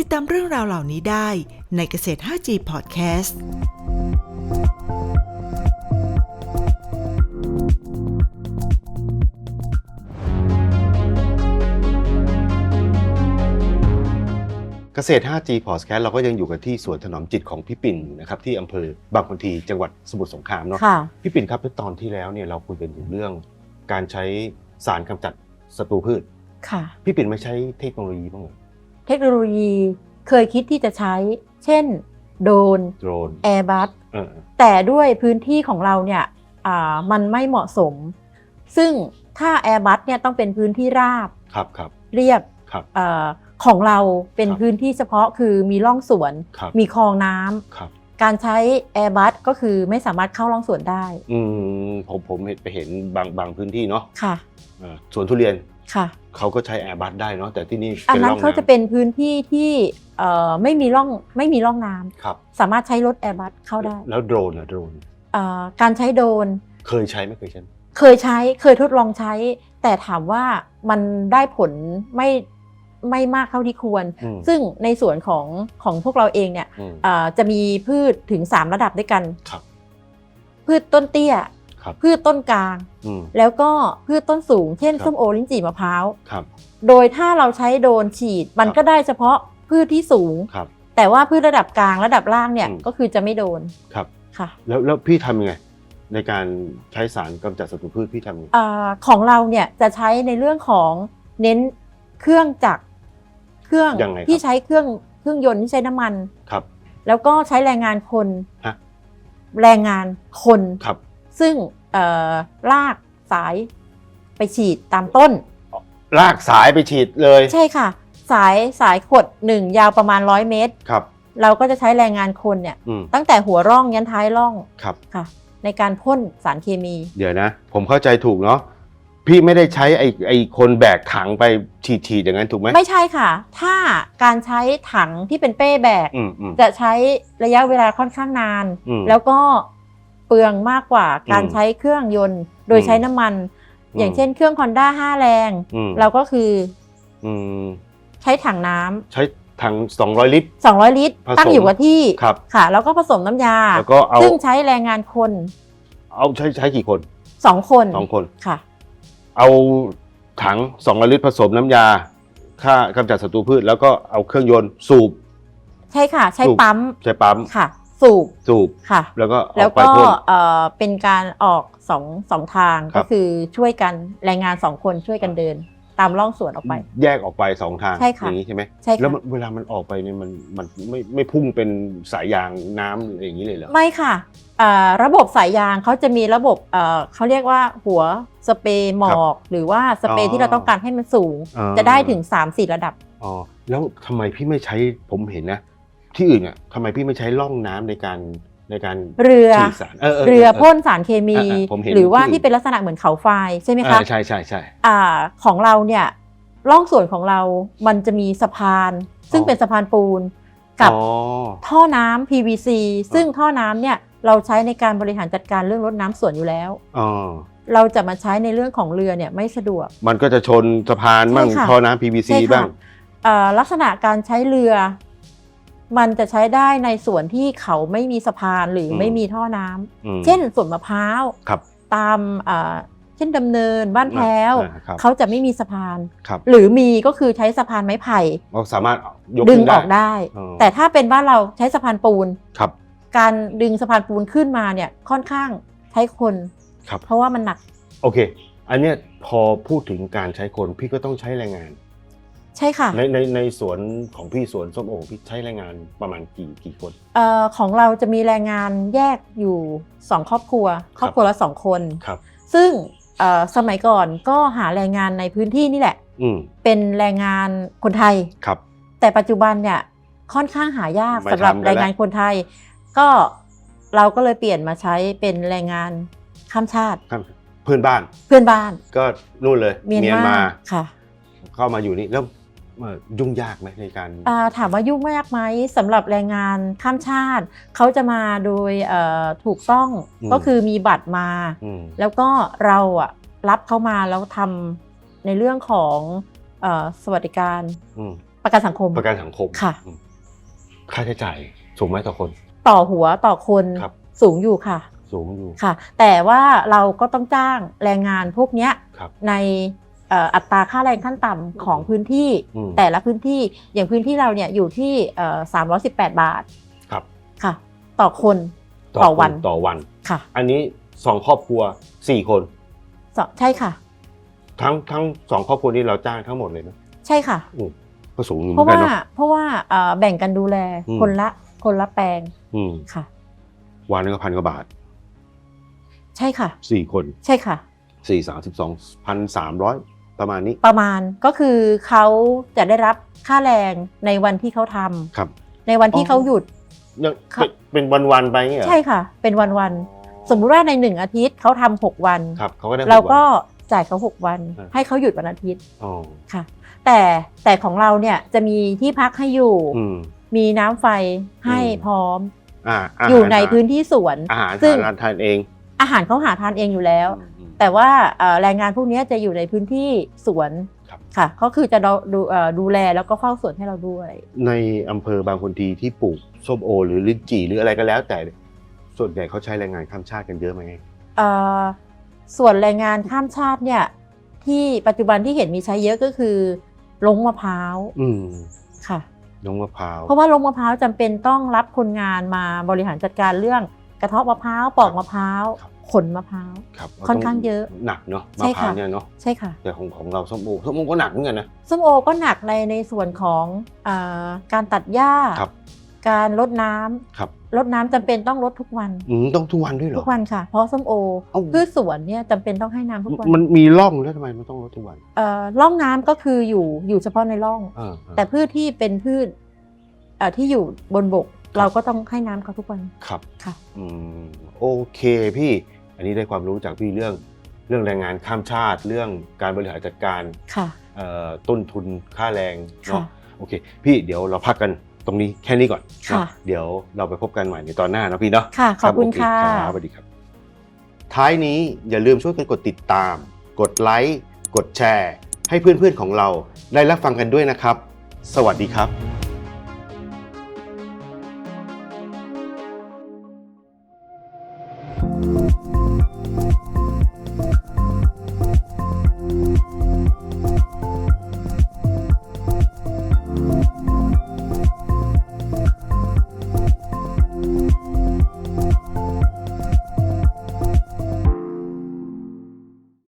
ติดตามเรื่องราวเหล่านี้ได้ในเกษตร 5G Podcast เกษตร 5G Podcast เราก็ยังอยู่กันที่สวนถนอมจิตของพี่ปิ่นอยู่นะครับที่อำเภอบางคนทีจังหวัดสมุทรสงครามเนาะค่ะ พี่ปิ่นครับในตอนที่แล้วเนี่ยเราคุยกันถึงเรื่อง การใช้สารกำจัดศัตรูพืช ค่ะ พี่ปิ่นไม่ใช้เทคโนโลยีบ้างเหรอ เทคโนโลยีเคยคิดที่จะใช้ เช่น โดรนโดรนแอร์บัสเออแต่ด้วยพื้นที่ของเราเนี่ยอ่ามันไม่เหมาะสม ซึ่งถ้าแอร์บัสเนี่ยต้องเป็นพื้นที่ราบครับครับ เรียบครับ เออของเราเป็นครับ พื้นที่เฉพาะคือมีร่องสวน ครับมีคลองน้ำครับ การใช้แอร์บัสก็คือไม่สามารถเข้าร่องสวนได้อืมผมผมเห็นไปเห็นบางบางพื้นที่เนาะค่ะ เอ่อสวนทุเรียน ค่ะเขาก็ใช้แอร์บัสได้เนาะแต่ที่นี่อันเป็นนั้ร่นองเขาจะน้ำเป็นพื้นที่ที่เอ่อไม่มีร่องไม่มีร่องน้ำครับสามารถใช้รถแอร์บัสเข้าได้ แล้วโดรนอะโดรนเอ่อการใช้โดรนเคยใช้ไหม่เคยใช้ไหมเคยใช้เคยทดลองใช้ แต่ถามว่ามันได้ผลไม่ไม่มากเท่าที่ควรอืมซึ่งในส่วนของของพวกเราเองเนี่ยอืมเอ่อจะมีพืชถึง 3 ระดับด้วยกันครับพืชต้นเตี้ย ครับพืชต้นกลาง อืม แล้วก็พืชต้นสูง เช่นครับ ส้มโอลิ้นจี่มะพร้าว ครับ โดยถ้าเราใช้โดรนฉีดมันครับ ก็ได้เฉพาะพืชที่สูง ครับ แต่ว่าพืชระดับกลางระดับล่างเนี่ยอืม ก็คือจะไม่โดนครับ ค่ะแล้วแล้วพี่ทำยังไง ในการใช้สารกำจัดศัตรูพืชพี่ทำยังไง อาของเราเนี่ยจะใช้ในเรื่องของเน้นเครื่องจักรเครื่องยังไงครับ ที่ใช้เครื่องเครื่องยนต์ที่ใช้น้ำมัน ครับ แล้วก็ใช้แรงงานคน ฮะ แรงงานคน ครับ ซึ่งเอ่อลากสายไปฉีดตามต้น ลากสายไปฉีดเลย ใช่ค่ะ สายสายขดหนึ่งยาวประมาณร้อยเมตรครับ เราก็จะใช้แรงงานคนเนี่ยอืมตั้งแต่หัวร่องยันท้ายร่องครับค่ะ ในการพ่นสารเคมี เดี๋ยวนะ ผมเข้าใจถูกเนาะพี่ไม่ได้ใช้ไอ้ไอ้คนแบกถังไปฉีดฉีดอย่างนั้นถูกไหมไม่ใช่ค่ะ ถ้าการใช้ถังที่เป็นเป้แบกอืมอืมจะใช้ระยะเวลาค่อนข้างนานอืมแล้วก็เป ลืองมากกว่าการอืมใช้เครื่องยนต์ โดยอืมใช้น้ำมันอืมอย่างเช่นเครื่อง Honda 5 แรงอืมเราก็คืออืมใช้ถังน้ำใช้ถัง 200 ลิตร 200 ลิตรผสมตั้งอยู่กับที่ครับค่ะ แล้วก็ผสมน้ำยา แล้วก็เอาซึ่งใช้แรงงานคน เอาใช้ใช้กี่คน2คนสองคนค่ะ เอาถัง 200 ลิตรผสมน้ำยาฆ่ากำจัดศัตรูพืช แล้วก็เอาเครื่องยนต์สูบ ใช่ค่ะ ใช้สูบปั๊ม ใช้ปั๊มค่ะ สูบสูบค่ะ แล้วก็เอาแล้วไปก็พ่น เอ่อเป็นการออกสองสองทางครัก็บ คือช่วยกันแรงงานสองคนช่วยกันเดิน ตามร่องสวนออกไป แยกออกไปสองทางใช่ค่ะ อย่างนี้ใช่ไหมใช่แล้วค่ะมันเวลามันออกไปเนี่ยมันมันไม่ไม่พุ่งเป็นสายยางน้ำอะไรอย่างนี้เลยเหรอไม่ค่ะอ่าระบบสายยางเขาจะมีระบบเอ่อเขาเรียกว่าหัวสเปรย์หมอก หรือว่าสเปรอ๋ย์อที่เราต้องการให้มันสูง อ่าจะได้ถึง 3-4 ระดับ อ๋อแล้วทำไมพี่ไม่ใช้ผมเห็นนะ ที่อื่นอะทำไมพี่ไม่ใช้ล่องน้ำในการในการเรือฉีดสารเออเออเรือเออพ่นสารเคมีอ่าอ่าผมเห็นหรือว่าที่ที่เป็นลักษณะเหมือนเขาไฟใช่ไหมเอคะอใช่ใช่ใช่อ่าของเราเนี่ยร่องส่วนของเรามันจะมีสะพาน ซึ่งอ๋อเป็นสะพานปูนกับอ๋อท่อน้ำ PVC ซึ่งท่อน้ำเนี่ยเราใช้ในการบริหารจัดการเรื่องรดน้ำสวนอยู่แล้วอ๋อเราจะมาใช้ในเรื่องของเรือเนี่ยไม่สะดวก มันก็จะชนสะพานบ้างใช่ค่ะท่อน้ำ PVC ใช่ค่ะบ้างเอ่อลักษณะการใช้เรือ มันจะใช้ได้ในส่วนที่เขาไม่มีสะพานหรืออมไม่มีท่อน้ำอืมเช่นสวนมะพร้าวครับตามอ่าเช่นดำเนินบ้านแพ้วอ่าครับเขาจะไม่มีสะพานครับหรือมีก็คือใช้สะพานไม้ไผ่เราสามารถยกดึงขึ้นออกได้อ๋อแต่ถ้าเป็นบ้านเราใช้สะพานปูนครับ การดึงสะพานปูนขึ้นมาเนี่ยค่อนข้างใช้คนครับเพราะว่ามันหนัก โอเค อันเนี้ยพอพูดถึงการใช้คนพี่ก็ต้องใช้แรงงาน ใช่ค่ะในในในสวนของพี่สวนส้มโอพี่ใช้แรงงานประมาณกี่กี่คน เอ่อของเราจะมีแรงงานแยกอยู่สองครอบครัว ครอบครัวละสองคน ครับ ซึ่งเอ่อสมัยก่อนก็หาแรงงานในพื้นที่นี่แหละ อืมเป็นแรงงานคนไทย ครับ แต่ปัจจุบันเนี่ยค่อนข้างหายากไม่สำหรับทำกันแรงงานคนไทย ก็เราก็เลยเปลี่ยนมาใช้เป็นแรงงานข้ามชาติครับเพื่อนบ้านเพื่อนบ้านก็นู่นเลยเมียนมาค่ะ เข้ามาอยู่นี่แล้วเอ่อ ยุ่งยากไหมในการอ่าถามว่ายุ่งมากไหมสำหรับแรงงานข้ามชาติ เขาจะมาโดยเอ่อถูกต้องก็คือมีบัตรมาอืมแล้วก็เราอะรับเขามาแล้วทำในเรื่องของเออสวัสดิการอืมประกันสังคมประกันสังคมค่ะอืมค่าใช้จ่ายสูงไหมต่อคน ต่อหัวต่อคนครับสูงอยู่ค่ะ สูงอยู่ค่ะ แต่ว่าเราก็ต้องจ้างแรงงานพวกเนี้ยครับในเอ่ออัตราค่าแรงขั้นต่ำของพื้นที่อืม แต่ละพื้นที่อย่างพื้นที่เราเนี่ยอยู่ที่สามร้อยสิบแปดบาทครับ ค่ะ ต่อคนต่อวันต่อวัน ค่ะอันนี้สองครอบครัวสี่คน สใช่ค่ะ ทั้งทั้งสองครอบครัวนี้เราจ้างทั้งหมดเลยนะใช่ค่ะอืมก็สูงอยู่เหเพมือราะนกันว่าเนาะ เพราะว่าเอ่อแบ่งกันดูแลอืม คนละคนละแปลงอืมค่ะ วันนึงก็พันกว่าบาทใช่ค่ะ สี่คนใช่ค่ะ สี่สามสิบสองพันสามร้อย ประมาณนี้ประมาณก็คือเขาจะได้รับค่าแรงในวันที่เขาทำครับในวันที่อ๋อเขาหยุด ยังครับ เป็นวันวันๆไปเงี้ยเหรอใช่ค่ะ เป็นวันวันๆสมมุติว่าในหนึ่งอาทิตย์เขาทำหกวัน ครับเขาก็ได้ เราหวันก็จ่ายเขาหกวัน อ่า ให้เขาหยุดวันอาทิตย์อ๋อค่ะ แต่แต่ของเราเนี่ยจะมีที่พักให้อยู่ อืม มีน้ำไฟให้อืม พร้อม อ่าาหารอยู่ในพื้นที่สวน อาหารซึ่ง ทานทานเองอาหารเขาหาทานเองอยู่แล้ว อืมอืม แต่ว่าเอ่อแรงงานพวกนี้จะอยู่ในพื้นที่สวนครับค่ะก็คือจะดูดูเอ่อดูแลแล้วก็เฝ้าสวนให้เราด้วย ในอำเภอบางคนทีที่ปลูกส้มโอ หรือลิ้นจี่หรืออะไรก็แล้ว แต่ส่วนใหญ่เขาใช้แรงงานข้ามชาติกันเยอะไหมเอ่อส่วนแรงงานข้ามชาติเนี่ยที่ปัจจุบันที่เห็นมีใช้เยอะก็คือลงมะพร้าวอืมค่ะน้องมะพร้าวเพราะว่าลงมะพร้าวจำเป็นต้องรับคนงานมาบริหารจัดการเรื่องก ระเทาะมะพร้าวปอกมะพร้าวขนมะพร้าวครับค่อนข้างเยอะหนักเนาะใช่มะพร้าค่ะวเนี่ยเนาะใช่ค่ะแต่ของของเราส้มโอส้มโอก็หนักเหมือนกันนะส้มโอก็หนักในในส่วนของเออการตัดหญ้าครับการลดน้ำครับลดน้ำจำเป็นต้องลดทุกวันอืมต้องทุกวันด้วยเหรทุอกวันค่ะ เพราะส้มโอเอ้าพืชสวนเนี่ยจำเป็นต้องให้น้ำทุกวันมันมีร่องแล้วทำไมมันต้องลดทุกวันเอ่อร่องน้ำก็คืออยู่อยู่เฉพาะในร่องเออเออแต่พืชที่เป็นพืชเอ่อที่อยู่บนบก เราก็ต้องให้น้ำเขาทุกวัน ครับค่ะ อืมโอเคพี่ อันนี้ได้ความรู้จากพี่เรื่องเรื่องแรงงานข้ามชาติ เรื่องการบริหารจัดการค่ะ เอ่อต้นทุนค่าแรงเนาะค่ะ โอเค พี่เดี๋ยวเราพักกันตรงนี้แค่นี้ก่อนค่ะเนาะเดี๋ยวเราไปพบกันใหม่ในตอนหน้าเนาะพี่เนาะ ค่ะ ขอบคุณรัค่ะโเรับสวัสดีครับ ท้ายนี้อย่าลืมช่วยกันกดติดตาม กดไลค์ กดแชร์ ให้เพื่อนๆของเราได้รับฟังกันด้วยนะครับ สวัสดีครับ